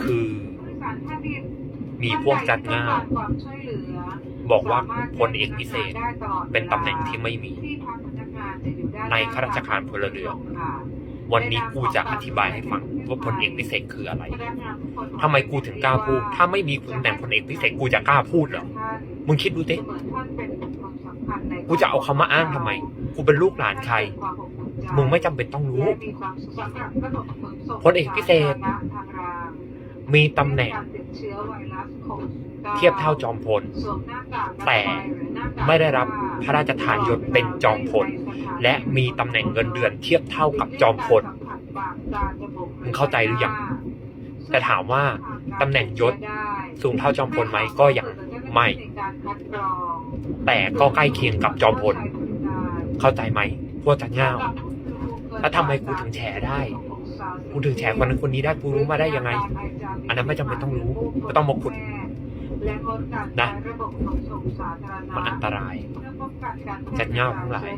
คือมีพวกจัดงานต้องกาบอกว่าพลเอกพิเศษ เป็นตำแหน่งที่ไม่มี ในข้าราชการพลเรือนวันนี้กูจะอธิบายให้ฟังว่าพลเอกพิเศษคืออะไรพนักงานทุกคนทำไมกูถึงกล้าพูด ถ้าไม่มีตำแหน่งพลเอกพิเศษกูจะกล้าพูดเหรอ มึงคิดดูเสมือนท่านเป็นบุคคลสำคัญในกูจะเอาเขามาอ้างทำไม กูเป็นลูกหลานใคร มึงไม่จำเป็นต้องรู้ พลเอกพิเศษ มีตำแหน่งเชื้อไวรัสเทียบเท่าจอมพล แต่ไม่ได้รับพระราชทานยศเป็นจอมพล และมีตำแหน่งเงินเดือนเทียบเท่ากับจอมพลมึงเข้าใจหรือยังแต่ถามว่าตำแหน่งยศสูงเท่าจอมพลไหมก็ยังไม่ แต่ก็ใกล้เคียงกับจอมพล เข้าใจไหมพวกจัดง่าแล้วทำไมกูถึงแฉได้กูถึงแฉคนนั้นคนนี้ได้กูรู้มาได้ยังไง อันนั้นไม่จำเป็นต้องรู้ไม่ต้องมาขุดนะมันอันตรายจัดเงาทั้งหลาย